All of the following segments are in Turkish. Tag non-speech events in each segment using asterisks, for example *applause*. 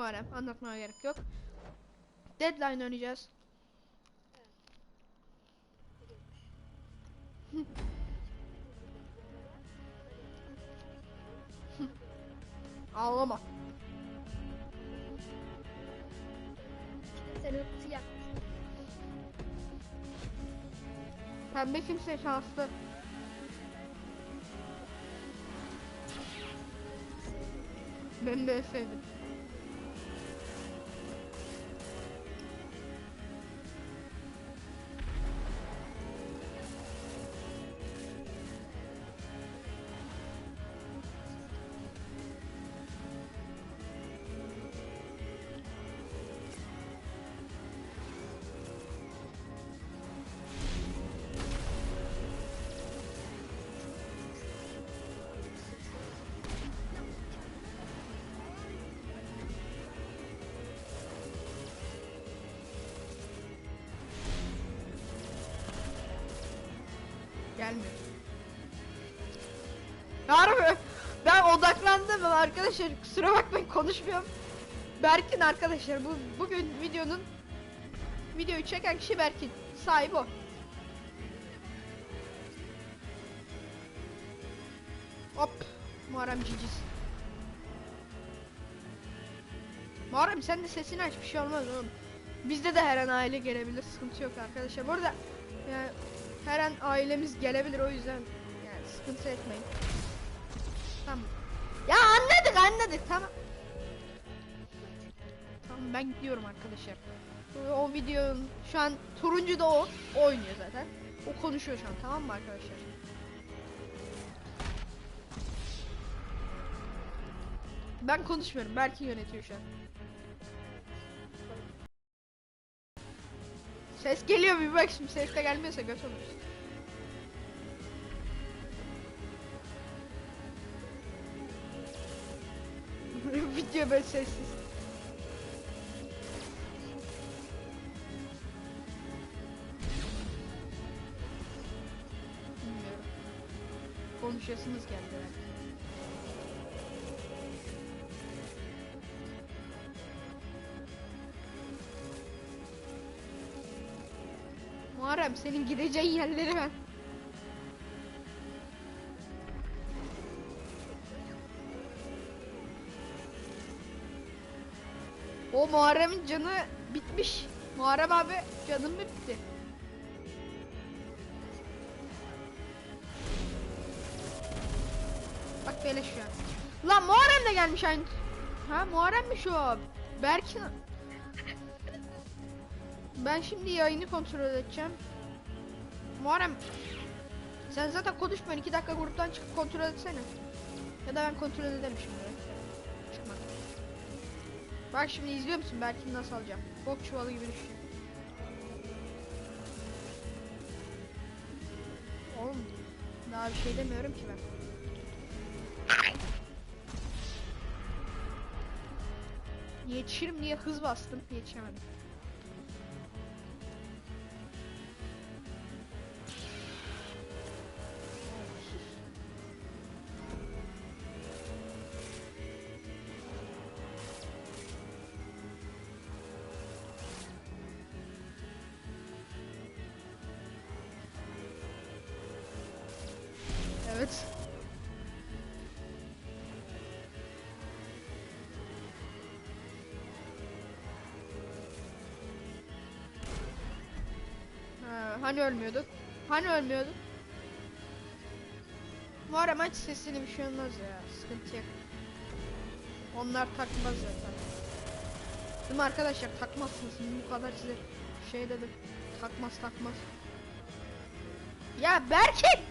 Muharrem anlatmaya gerek yok. Deadline oynayacağız. *laughs* Ağlama. Sen yap. Pembe kimse şanslı. Ben de sevdim. Gelmiyor. Harbi. Ben odaklandım arkadaşlar. Kusura bakmayın konuşmuyorum. Berkin arkadaşlar bu bugün videonun videoyu çeken kişi Berkin. Sahibi o. Hop. Muharrem ciciz. Muharrem sen de sesini aç bir şey olmaz oğlum. Bizde de her an aile gelebilir sıkıntı yok arkadaşlar. Bu arada yani her an ailemiz gelebilir o yüzden yani sıkıntı etmeyin. Tamam. Ya anladık anladık tamam. Tamam ben gidiyorum arkadaşlar. O- videonun şu an turuncu da o oynuyor zaten. O konuşuyor şu an tamam mı arkadaşlar? Ben konuşmuyorum. Berkin yönetiyor şu an. Ses geliyor bir bak şimdi ses de gelmiyorsa göt oluruz. *laughs* Video böyle sessiz. Konuşasınız geldi Muharrem senin gideceğin yerleri ben. O Muharrem'in canı bitmiş. Muharrem abi canım bitti. Bak böyle şu an. Lan Muharrem de gelmiş aynı. Ha Muharrem mi şu abi? Berkin ben şimdi yayını kontrol edeceğim. Muharrem sen zaten konuşmuyorsun. 2 dakika gruptan çıkıp kontrol etsene. Ya da ben kontrol ederim şimdi. Çıkma. Bak şimdi izliyor musun? Belki nasıl alacağım. Bok çuvalı gibi düşüyor. Oğlum daha bir şey demiyorum ki ben. Yetişirim diye hız bastım. Yetişemedim. Hani ölmüyorduk? Hani ölmüyorduk? Ama hiç sesini bir şey olmaz ya. Sıkıntı yok. Onlar takmaz zaten. Değil mi arkadaşlar? Takmazsınız. Bu kadar size şey dedim. Takmaz takmaz. Ya Berkin!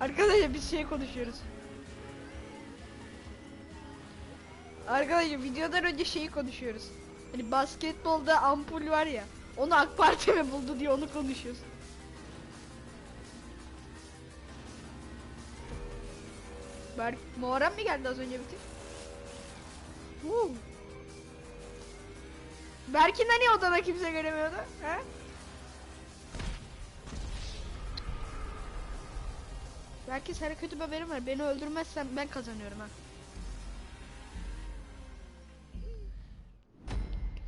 Arkadaşlar biz şey konuşuyoruz. Arkadaşlar videodan önce şeyi konuşuyoruz. Hani basketbolda ampul var ya. Onu AK Parti mi buldu diye onu konuşuyoruz. Berk Muharrem mi geldi az önce bitir? Woo. Berk'in hani odada kimse göremiyordu? He? Belki sana kötü bir haberim var. Beni öldürmezsen ben kazanıyorum ha.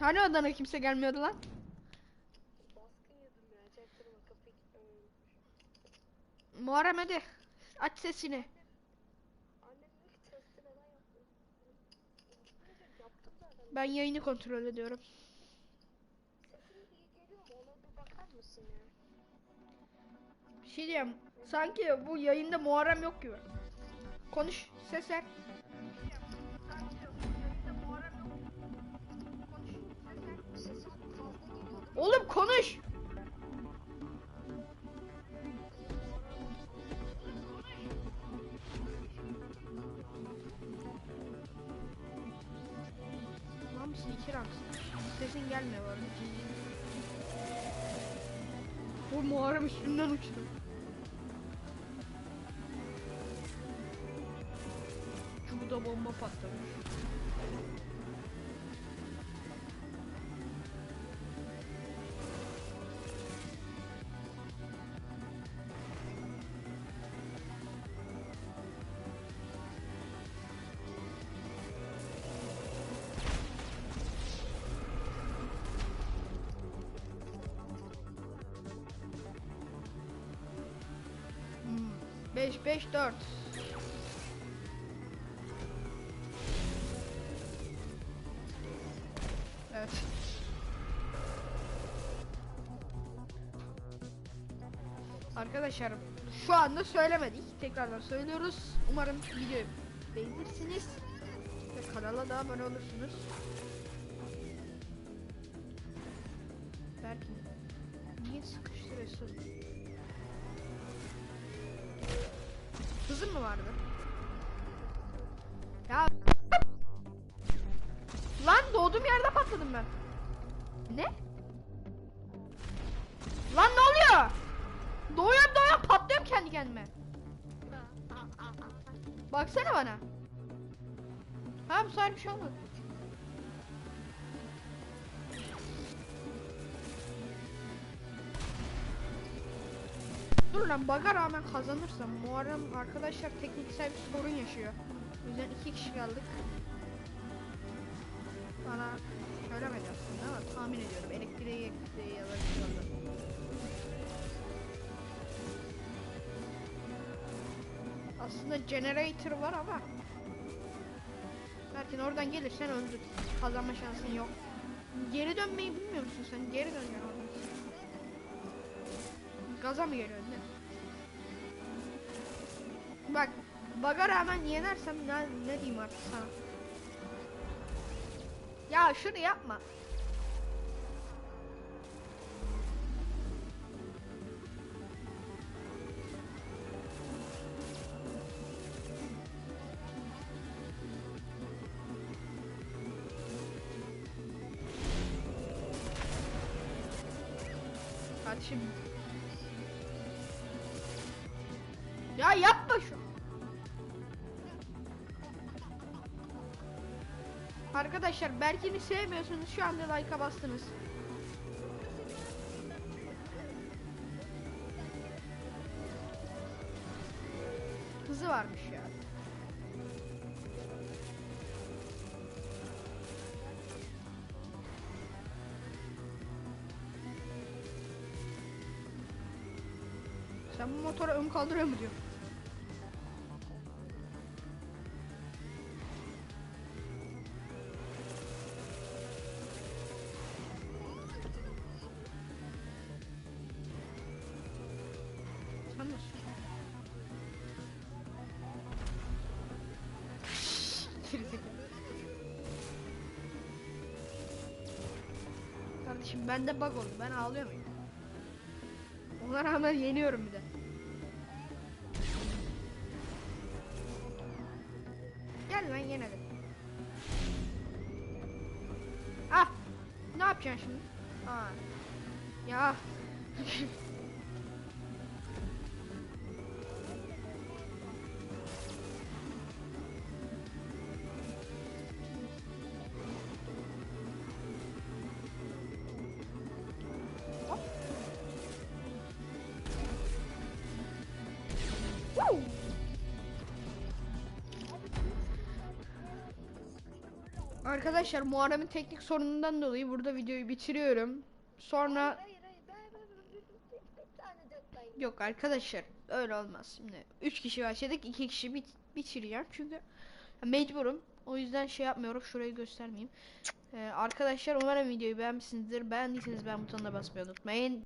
Hani odana kimse gelmiyordu lan? Muharrem hadi. Aç sesini. Ben yayını kontrol ediyorum. Sesin iyi geliyor mu? Ona bir bakar mısın ya? Bir şey diyeyim. Sanki bu yayında Muharrem yok gibi. Konuş. Ses ver. Sesin fazla geliyor. Oğlum konuş. Lan mısın iki ranksın. Sesin gelmiyor bu arada. Bu Muharrem üstünden uçtu. Şurada bomba patlamış. 5 5 4 Evet. Arkadaşlar şu anda söylemedik. Tekrardan söylüyoruz. Umarım videoyu beğenirsiniz. Ve kanala da abone olursunuz. Belki niye sıkıştırıyorsun? Hızın mı vardı? Ya Lan doğduğum yerde patladım ben. Ne? Lan ne oluyor? Doğuyorum doğuyorum patlıyorum kendi kendime. Baksana bana. Ha bu sefer bir şey olmadı. Dur lan baga rağmen kazanırsam Muharrem arkadaşlar tekniksel bir sorun yaşıyor. O yüzden iki kişi kaldık. Bana söylemedi aslında ama tahmin ediyorum elektriği elektriği ya da. Aslında generator var ama Belki oradan gelirsen öldür. Kazanma şansın yok. Geri dönmeyi bilmiyor musun sen? Geri dönüyorsun oradan. Gaza mı geliyorsun baga rağmen yenersem ne, ne diyeyim artık sana. Ya şunu yapma. Kardeşim. Ya yapma şu. Arkadaşlar Berkin'i sevmiyorsunuz şu anda like'a bastınız. Hızı varmış ya. Sen bu motora ön kaldırıyor mu diyor. Gerizekalı. Kardeşim bende bug oldu. Ben ağlıyor muyum? Ona rağmen yeniyorum bir de. Gel lan yenelim. Ah! Ne yapacaksın şimdi? Aa. Ya. *laughs* Arkadaşlar Muharrem'in teknik sorunundan dolayı burada videoyu bitiriyorum. Sonra Hayır hayır yok arkadaşlar öyle olmaz. Şimdi 3 kişi başladık 2 kişi bit bitireceğim çünkü mecburum. O yüzden şey yapmıyorum şurayı göstermeyeyim. Ee, arkadaşlar umarım videoyu beğenmişsinizdir. Beğendiyseniz beğen butonuna basmayı unutmayın.